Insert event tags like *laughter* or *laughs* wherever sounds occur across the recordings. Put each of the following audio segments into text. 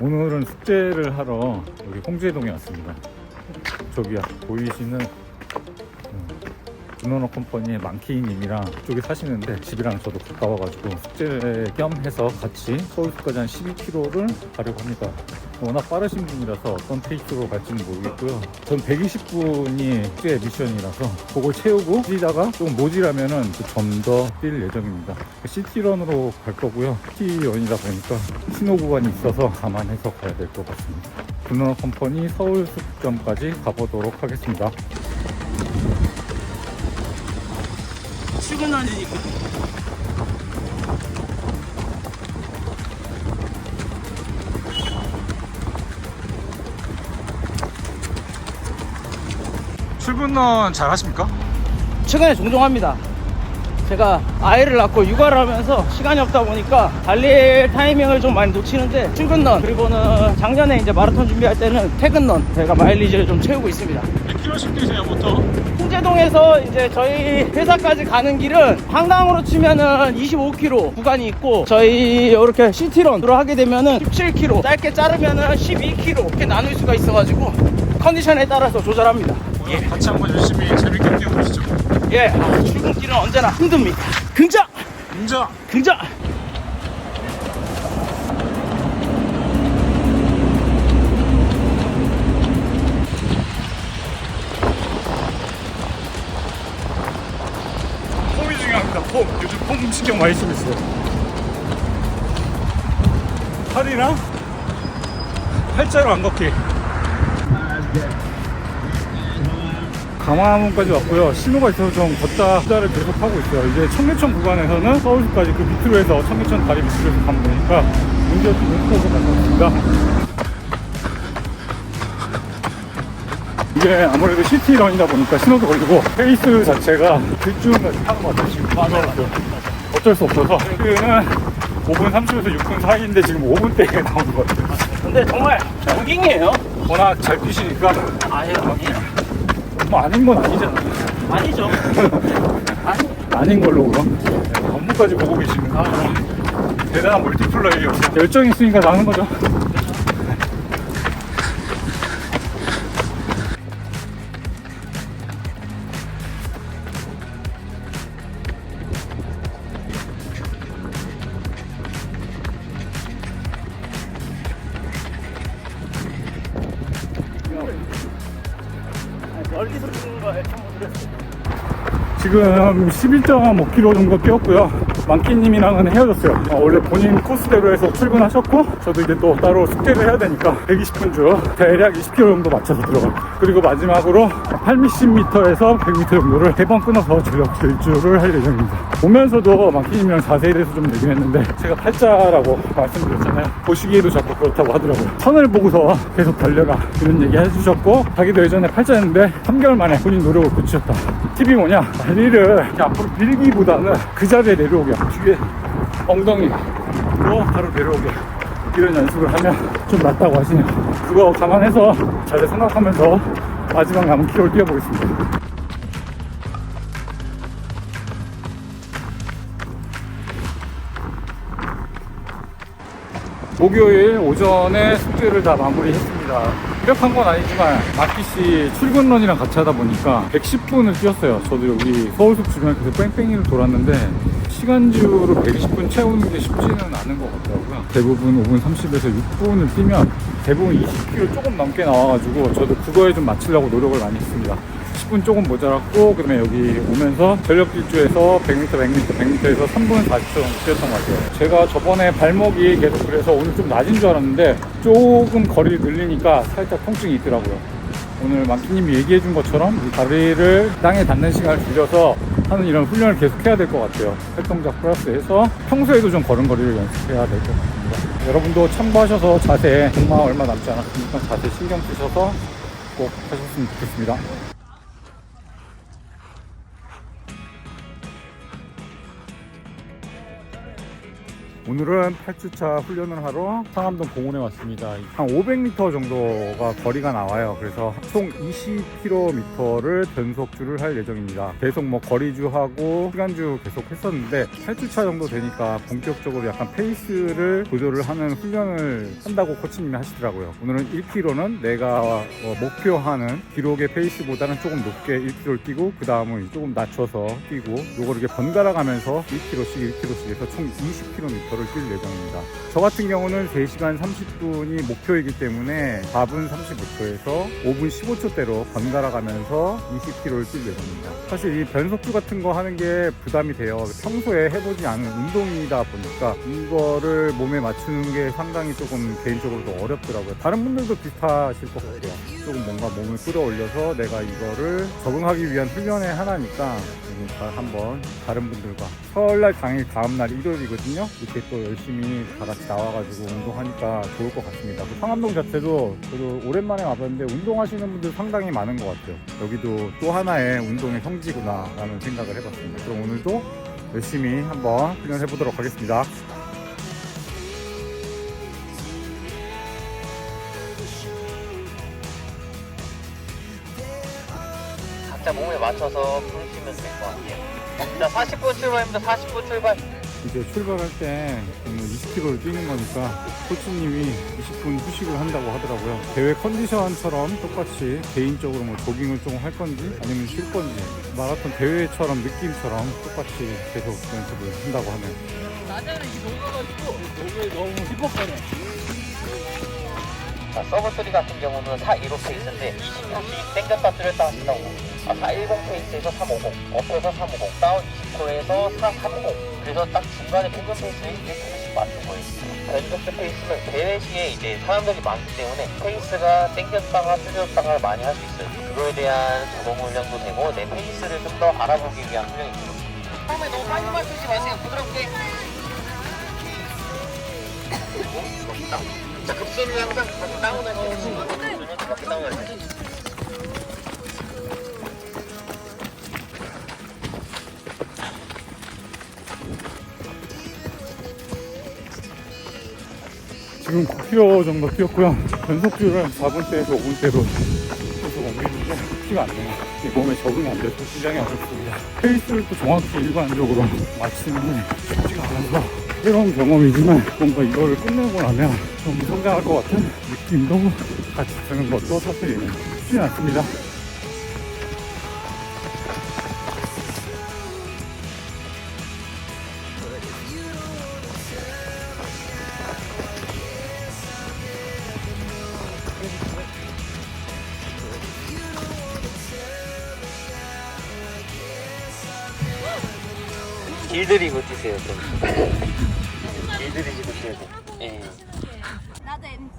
오늘은 숙제를 하러 여기 홍제동에 왔습니다. 저기야 보이시는 문어너 컴퍼니의 만키님이랑 쪽에 사시는데 집이랑 저도 가까워가지고 숙제 겸 해서 같이 서울까지 한 12km를 가려고 합니다. 워낙 빠르신 분이라서 어떤 페이스로 갈지는 모르겠고요. 전 120분이 숙제 미션이라서 그걸 채우고 뛰다가 좀 모질하면은 좀 더 뛸 예정입니다. 시티런으로 갈 거고요. 시티런이다 보니까 신호 구간이 있어서 감안해서 가야 될 것 같습니다. 문어너 컴퍼니 서울 숙점까지 가보도록 하겠습니다. 출근하니까 출근은 잘 하십니까? 최근에 종종 합니다. 제가 아이를 낳고 육아를 하면서 시간이 없다 보니까 달릴 타이밍을 좀 많이 놓치는데 출근런 그리고는 작년에 이제 마라톤 준비할 때는 퇴근런 제가 마일리지를 좀 채우고 있습니다. 몇 킬로씩 뛰세요 보통? 홍제동에서 이제 저희 회사까지 가는 길은 한강으로 치면은 25km 구간이 있고 저희 이렇게 시티런으로 하게 되면은 17km 짧게 자르면은 12km 이렇게 나눌 수가 있어가지고 컨디션에 따라서 조절합니다. 오늘 같이 한번 열심히 재밌게 뛰어보시죠. 예, 아, 출근길은 언제나 힘듭니다. 긍정! 인정! 긍정! 폼이 중요합니다. 폼. 요즘 폼 신경 많이 쓰고 있어요. 팔이랑 팔자로 안 걷기. 강화문까지 왔고요. 신호가 있어서 좀 걷다 후다를 계속 하고 있어요. 이제 청계천 구간에서는 서울까지 그 밑으로 해서 청계천 다리 밑으로 해서 가면 되니까 문제가 좀 없어서 갔습니다. 이게 아무래도 시티런이다 보니까 신호도 걸리고 페이스 자체가 들쭉까지 타는 것 같아요 지금 맞아요 어쩔 수 없어서 페이스는 5분 30에서 6분 사이인데 지금 5분대에 나오는 것 같아요 근데 정말 조깅이에요. 워낙 잘 뛰시니까 아예 아니에요. 뭐 아닌 건 아니잖아. 아니죠. 아니, *laughs* 아닌 걸로 그럼? 네, 업무까지 보고 계시는 아, 대단한 멀티플레이어. 열정이 있으니까 나는 거죠 멀리서 찍는 거에 참고드렸어요. 지금 11.5km 정도 뛰었고요. 만키님이랑은 헤어졌어요. 어, 원래 본인 코스대로 해서 출근하셨고, 저도 이제 또 따로 숙제를 해야 되니까 120분 주 대략 20km 정도 맞춰서 들어가요. 그리고 마지막으로 80m에서 100m 정도를 세번 끊어서 전력 질주를 할 예정입니다. 오면서도 만키님이랑 자세히 대해서 좀 얘기를 했는데, 제가 팔자라고 말씀드렸잖아요. 보시기에도 자꾸 그렇다고 하더라고요. 선을 보고서 계속 달려라. 이런 얘기 해주셨고, 자기도 예전에 팔자였는데 3개월 만에 본인 노력을 고치셨다. 팁이 뭐냐? 다리를 앞으로 밀기보다는 그 자리에 내려오게. 뒤에 엉덩이로 바로 내려오게. 이런 연습을 하면 좀 낫다고 하시네요. 그거 감안해서 잘 생각하면서 마지막 남은 키로를 뛰어보겠습니다. 목요일 오전에 숙제를 다 마무리했습니다. 완벽한 건 아니지만 마키 씨 출근런이랑 같이 하다 보니까 110분을 뛰었어요. 저도 여기 서울숲 주변 계속 뺑뺑이를 돌았는데 시간주로 120분 채우는 게 쉽지는 않은 것 같더라고요. 대부분 5분 30에서 6분을 뛰면 대부분 20km 조금 넘게 나와가지고 저도 그거에 좀 맞추려고 노력을 많이 했습니다. 10분 조금 모자랐고 그다음에 여기 오면서 전력 질주에서 100m, 100m, 100m에서 3분 40초 정도 뛰었던 것 같아요. 제가 저번에 발목이 계속 그래서 오늘 좀 낮은 줄 알았는데 조금 거리를 늘리니까 살짝 통증이 있더라고요. 오늘 만키님이 얘기해 준 것처럼 이 다리를 땅에 닿는 시간을 줄여서 하는 이런 훈련을 계속 해야 될 것 같아요. 활동작 플러스해서 평소에도 좀 걸음걸이를 연습해야 될 것 같습니다. 여러분도 참고하셔서 자세 정말 얼마 남지 않았으니까 자세 신경 쓰셔서 꼭 하셨으면 좋겠습니다. 오늘은 8주차 훈련을 하러 상암동 공원에 왔습니다. 한 500m 정도가 거리가 나와요. 그래서 총 20km를 변속주를 할 예정입니다. 계속 뭐 거리주하고 시간주 계속 했었는데 8주차 정도 되니까 본격적으로 약간 페이스를 조절을 하는 훈련을 한다고 코치님이 하시더라고요. 오늘은 1km는 내가 어, 목표하는 기록의 페이스보다는 조금 높게 1km를 뛰고 그 다음은 조금 낮춰서 뛰고 요거 이렇게 번갈아 가면서 1km씩 1km씩 해서 총 20km 를 뛸 예정입니다. 저 같은 경우는 3시간 30분이 목표이기 때문에 4분 35초에서 5분 15초대로 번갈아 가면서 20km를 뛸 예정입니다. 사실 이 변속주 같은 거 하는 게 부담이 돼요. 평소에 해보지 않은 운동이다 보니까 이거를 몸에 맞추는 게 상당히 조금 개인적으로도 어렵더라고요. 다른 분들도 비슷하실 것 같아요. 조금 뭔가 몸을 끌어올려서 내가 이거를 적응하기 위한 훈련의 하나니까 음, 다 한번 다른 분들과 설날 당일 다음날 일요일이거든요. 이렇게 또 열심히 다 같이 나와가지고 운동하니까 좋을 것 같습니다. 그 상암동 자체도 저도 오랜만에 와봤는데 운동하시는 분들 상당히 많은 것 같아요. 여기도 또 하나의 운동의 성지구나라는 생각을 해봤습니다. 그럼 오늘도 열심히 한번 훈련해 보도록 하겠습니다. 각자 몸에 맞춰서 부르시면 될 것 같아요. 자, 40분 출발입니다. 40분 출발. 이제 출발할 때 오늘 20km를 뛰는 거니까 코치님이 20분 휴식을 한다고 하더라고요. 대회 컨디션처럼 똑같이 개인적으로 뭐 조깅을 조금 할 건지 아니면 쉴 건지 마라톤 대회처럼 느낌처럼 똑같이 계속 연습을 한다고 하네요. 낮에는 이 녹아가지고 몸이 너무 힙업하네. 자, 서브3 같은 경우는 415 페이스인데 20초씩 땡겼다 줄였다 하신다고. 아, 410 페이스에서 350, 업에서 350, 다운 20초에서 430. 그래서 딱 중간에 평균 페이스에 1초씩 맞춘 거예요. 변속주 페이스는 대회 시에 이제 사람들이 많기 때문에 페이스가 땡겼다가 줄였다가 많이 할 수 있어요. 그거에 대한 적응 훈련도 되고 내 페이스를 좀 더 알아보기 위한 훈련이 되죠. 처음에 너무 빨리 맞추지 마세요. 부드럽게. 멋있다. 자, 급수는 항상 이렇게 다운할 때 이렇게 다운할 때. 지금 9km 정도 뛰었고요. 변속주를 4분대에서 5분대로 계속 옮기는데 쉽지가 않네요. 이 몸에 적응이 안 돼서 굉장히 어렵습니다. 페이스를 또 정확히 일관적으로 맞추는 게 쉽지가 않아서 새로운 경험이지만 뭔가 이거를 끝내고 나면 좀 성장할 것 같은 느낌도 같이 드는 것도 사실 쉽지 않습니다. 길들이고 뛰세요, 좀. 뛰어야 돼. 예. 나도 MG.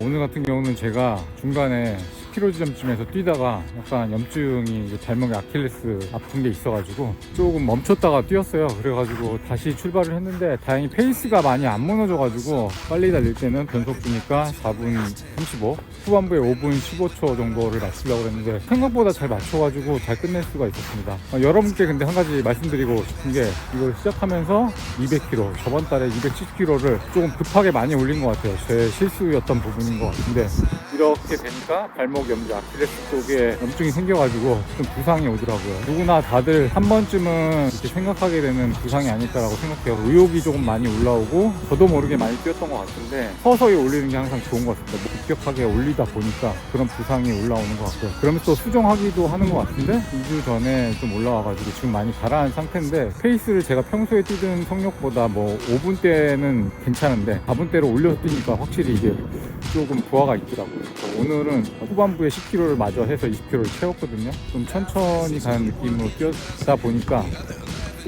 오늘 같은 경우는 제가 중간에 10km 지점쯤에서 뛰다가 약간 염증이 이제 발목에 아킬레스 아픈 게 있어가지고 조금 멈췄다가 뛰었어요. 그래가지고 다시 출발을 했는데 다행히 페이스가 많이 안 무너져가지고 빨리 달릴 때는 변속 주니까 4분 35 후반부에 5분 15초 정도를 맞추려고 했는데 생각보다 잘 맞춰가지고 잘 끝낼 수가 있었습니다. 어, 여러분께 근데 한 가지 말씀드리고 싶은 게 이걸 시작하면서 200km 저번 달에 210km를 조금 급하게 많이 올린 것 같아요. 제 실수였던 부분인 것 같은데 이렇게 되니까 발목 염좌 아킬레스 쪽에 염증이 생겨가지고 좀 부상이 오더라고요. 누구나 다들 한 번쯤은 이렇게 생각하게 되는 부상이 아닐까라고 생각해요. 의욕이 조금 많이 올라오고 저도 모르게 많이 뛰었던 것 같은데 서서히 올리는 게 항상 좋은 것 같습니다. 뭐 급격하게 올리다 보니까 그런 부상이 올라오는 것 같고요. 그러면 또 수정하기도 하는 것 같은데 2주 전에 좀 올라와가지고 지금 많이 가라앉은 상태인데 페이스를 제가 평소에 뛰던 성력보다 뭐 5분 대는 괜찮은데 4분 대로 올려서 뛰니까 확실히 이게 조금 부하가 있더라고요. 오늘은 후반부에 10km를 마저 해서 20km를 채웠거든요. 좀 천천히 가는 느낌으로 뛰었다 보니까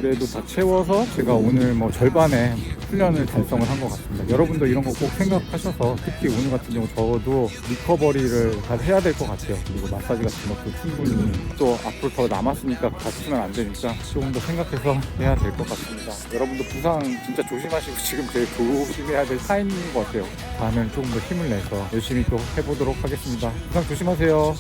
그래도 다 채워서 제가 오늘 뭐 절반의 훈련을 달성을 한 것 같습니다. 여러분도 이런 거 꼭 생각하셔서 특히 오늘 같은 경우 저도 리커버리를 잘 해야 될 것 같아요. 그리고 마사지 같은 것도 충분히 또 앞으로 더 남았으니까 다치면 안 되니까 조금 더 생각해서 해야 될 것 같습니다. 여러분도 부상 진짜 조심하시고 *laughs* 지금 제일 조심해야 될 타이밍인 것 같아요. 다음엔 조금 더 힘을 내서 열심히 또 해보도록 하겠습니다. 부상 조심하세요.